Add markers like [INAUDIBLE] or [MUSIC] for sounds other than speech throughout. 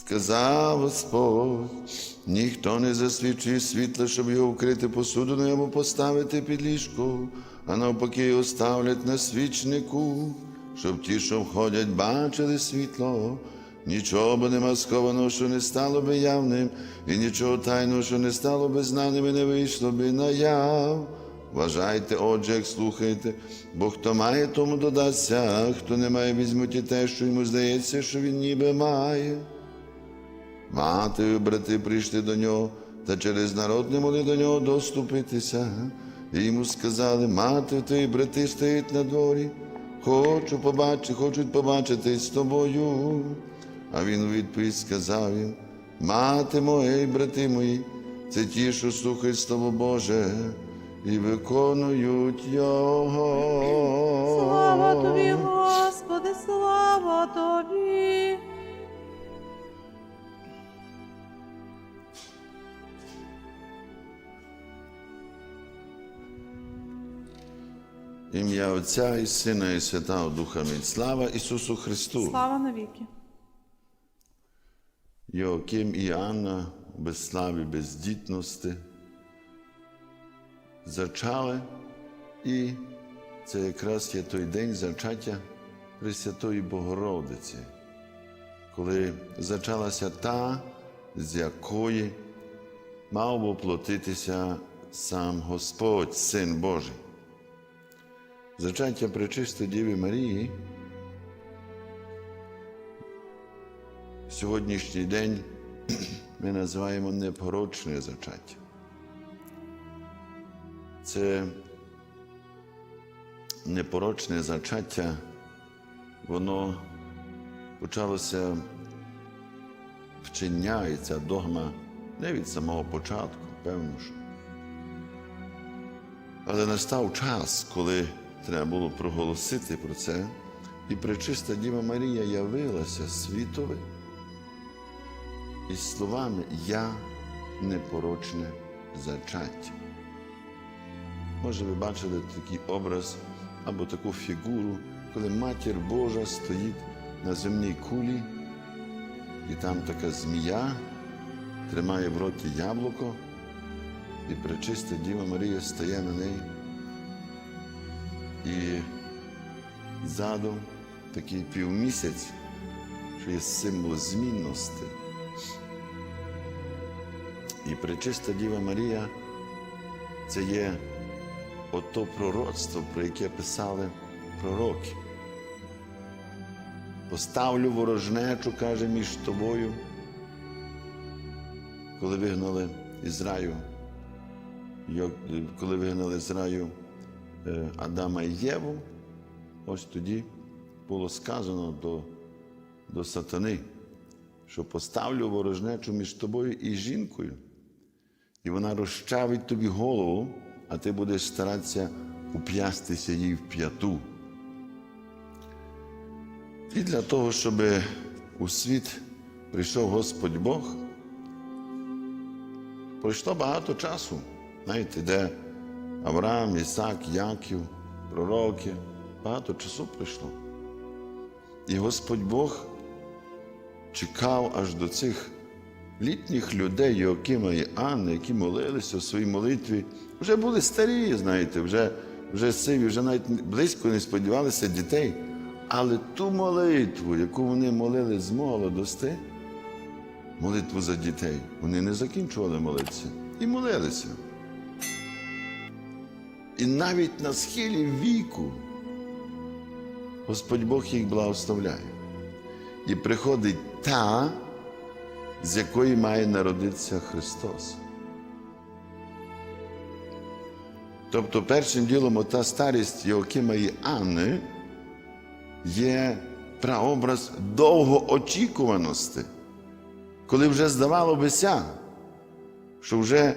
Сказав Господь, ніхто не засвідчує світла, щоб його вкрити посудиною або поставити під ліжко, а навпаки його ставлять на свічнику, щоб ті, що входять, бачили світло. Нічого би нема схованого, що не стало би явним, і нічого тайного, що не стало би знаним, і не вийшло би наяв. Вважайте, отже, як слухаєте, бо хто має, тому додасться, а хто не має, візьмуть і те, що йому здається, що він ніби має. Мати брати прийшли до нього, та через народ не могли до нього доступитися. І йому сказали, мати твої брати стоять на дворі, хочу побачити, хочуть побачити з тобою. А він у відповідь сказав їм, мати моя і брати мої, це ті, що слухають Слово Боже і виконують його. Слава тобі, Господи, слава тобі. Ім'я Отця і Сина, і Святого Духа Амінь. Слава Ісусу Христу! Слава навіки. Йоаким і Анна без слави, без дітності зачали, і це якраз є той день зачаття Пресвятої Богородиці, коли зачалася та, з якої мав воплотитися сам Господь, Син Божий. Зачаття Пречистої Діви Марії сьогоднішній день [CLEARS THROAT] ми називаємо непорочне зачаття. Це непорочне зачаття, воно почалося вчиняється догма не від самого початку, певно що. Але настав час, коли треба було проголосити про це, і пречиста Діва Марія явилася світові із словами Я непорочне зачаття. Може, ви бачили такий образ або таку фігуру, коли матір Божа стоїть на земній кулі, і там така змія тримає в роті яблуко, і пречиста Діва Марія стає на неї. І ззаду такий півмісяць, що є символ змінності. І пречиста Діва Марія це є ото пророцтво, про яке писали пророки. Поставлю ворожнечу, каже, між тобою, коли вигнали із раю, коли вигнали з раю Адама і Єву, ось тоді було сказано до, до сатани, що поставлю ворожнечу між тобою і жінкою, і вона розчавить тобі голову, а ти будеш старатися уп'ястися їй в п'яту. І для того, щоб у світ прийшов Господь Бог, пройшло багато часу. Знаєте, де Авраам, Ісак, Яків, пророки, багато часу пройшло. І Господь Бог чекав аж до цих літніх людей, Йоакима і Анни, які молилися у своїй молитві, вже були старі, знаєте, вже, вже сиві, вже навіть близько не сподівалися дітей. Але ту молитву, яку вони молили з молодости, молитву за дітей, вони не закінчували молитися і молилися. І навіть на схилі віку Господь Бог їх благословляє. І приходить та, з якої має народитися Христос. Тобто, першим ділом ота старість Йоакима і Анни є прообраз довгоочікуваності, коли вже здавалося, що вже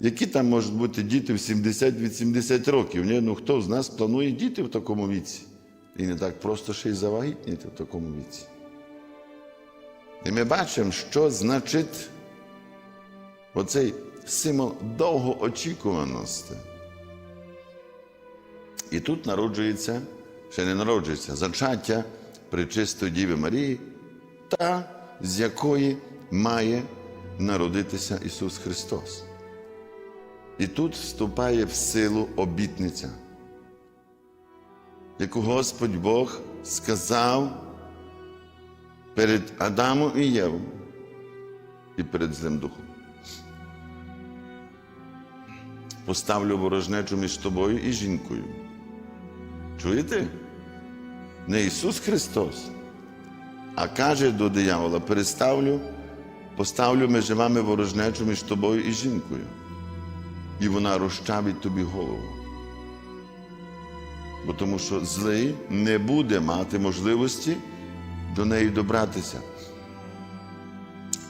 які там можуть бути діти в 70-80 років? Ні? Ну хто з нас планує діти в такому віці? І не так просто ще й завагітніти в такому віці. І ми бачимо, що значить оцей символ довгоочікуваності. І тут народжується, ще не народжується, зачаття Пречистої Діви Марії та з якої має народитися Ісус Христос. І тут вступає в силу обітниця, яку Господь Бог сказав перед Адамом і Євом і перед Злим Духом. Поставлю ворожнечу між тобою і жінкою. Чуєте? Не Ісус Христос, а каже до диявола: переставлю, поставлю між вами ворожнечу між тобою і жінкою, і вона розчавить тобі голову. Бо тому що злий не буде мати можливості до неї добратися.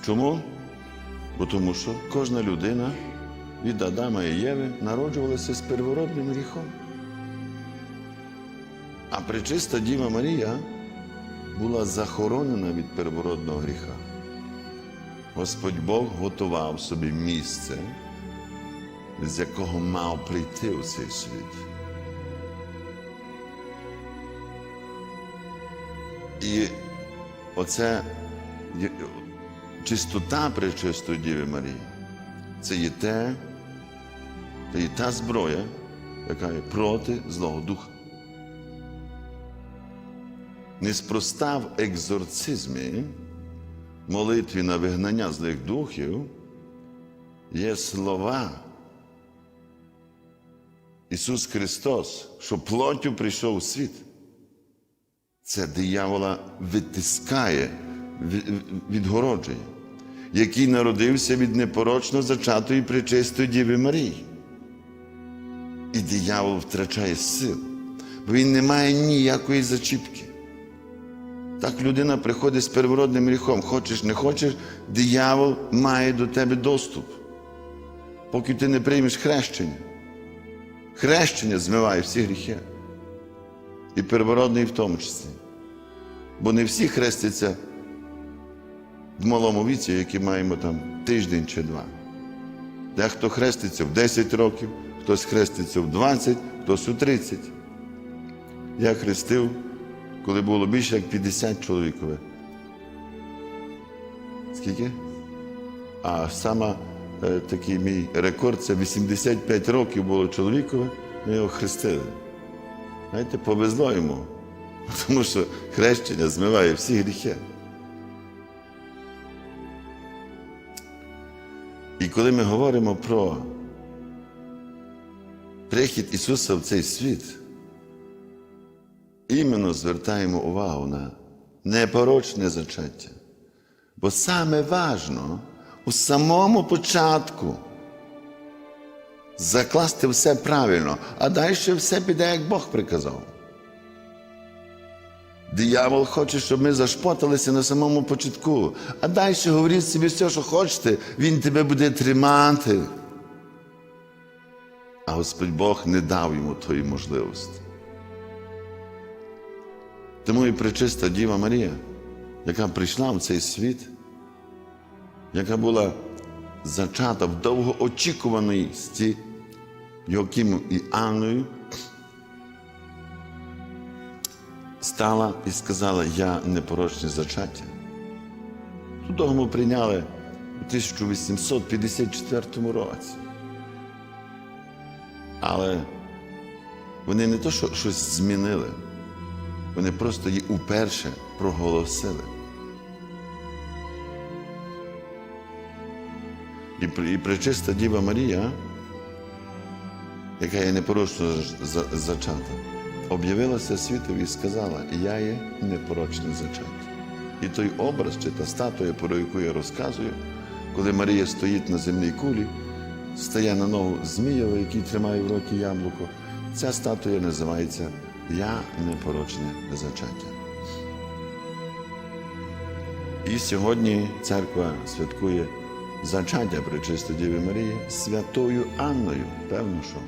Чому? Бо тому що кожна людина від Адама і Єви народжувалася з первородним гріхом. А пречиста Діва Марія була захоронена від первородного гріха. Господь Бог готував собі місце, з якого мав прийти у цей світ. І оце чистота пречистої Діви Марії це є те, це є та зброя, яка є проти Злого Духа. Неспроста в екзорцизмі, молитві на вигнання злих духів, є слова. Ісус Христос, що плоттю прийшов у світ. Це диявола витискає, від- відгороджує, який народився від непорочно зачатої пречистої Діви Марії. І диявол втрачає силу, бо він не має ніякої зачіпки. Так людина приходить з первородним гріхом. Хочеш, не хочеш, диявол має до тебе доступ, поки ти не приймеш хрещення. Хрещення змиває всі гріхи. І первородний в тому числі. Бо не всі хрестяться в малому віці, які маємо там тиждень чи два. Дехто хреститься в 10 років, хтось хреститься в 20, хтось у 30. Я хрестив, коли було більше як 50 чоловікове. Скільки? А саме е, такий мій рекорд це 85 років було чоловікове, ми його хрестили. Знаєте, повезло йому, [LAUGHS] тому що хрещення змиває всі гріхи. І коли ми говоримо про прихід Ісуса в цей світ, іменно звертаємо увагу на непорочне зачаття. Бо саме важно у самому початку закласти все правильно, а далі все піде, як Бог приказав. Диявол хоче, щоб ми зашпоталися на самому початку, а далі говоріть собі все, що хочете, він тебе буде тримати. А Господь Бог не дав йому тої можливості. Тому і пречиста Діва Марія, яка прийшла в цей світ, яка була зачата в довгоочікуваності Йокимом і Анною, стала і сказала, я непорочне зачаття. Того ми прийняли у 1854 році. Але вони не то, що щось змінили, вони просто її уперше проголосили. І, і пречиста Діва Марія, яка є непорочно за- зачата, об'явилася світові і сказала, я є непорочне зачаття. І той образ чи та статуя, про яку я розказую, коли Марія стоїть на земній кулі, стає на ногу Змієва, який тримає в роті яблуко, ця статуя називається Я непорочне зачаття. І сьогодні церква святкує зачаття Пречистої Діви Марії святою Анною. Певно, що.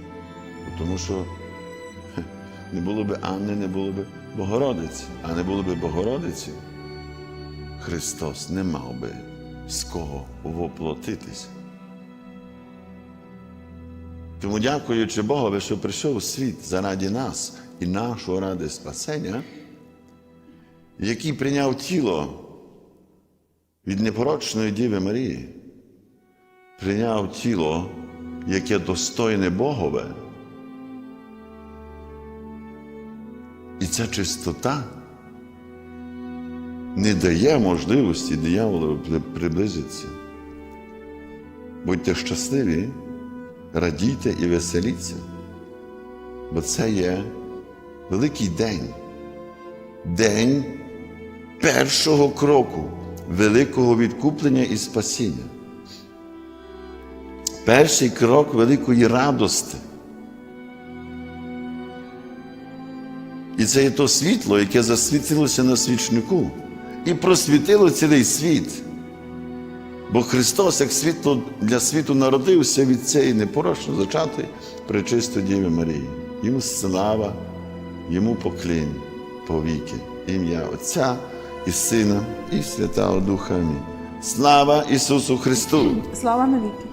Тому що не було б Анни, не було б Богородиці. А не було б Богородиці, Христос не мав би з кого воплотитися. Тому, дякуючи Богові, що прийшов у світ заради нас і нашого ради спасення, який прийняв тіло від непорочної Діви Марії прийняв тіло, яке достойне Богове. І ця чистота не дає можливості дияволу приблизитися. Будьте щасливі, радійте і веселіться, бо це є великий день, день першого кроку великого відкуплення і спасіння. Перший крок великої радости. І це є то світло, яке засвітилося на свічнику і просвітило цілий світ. Бо Христос, як світло для світу, народився від цієї непорочно зачатої пречистої Діви Марії. Йому слава, йому поклін повіки. Ім'я Отця і Сина, і Святого Духа. Амінь. Слава Ісусу Христу! Слава навіки.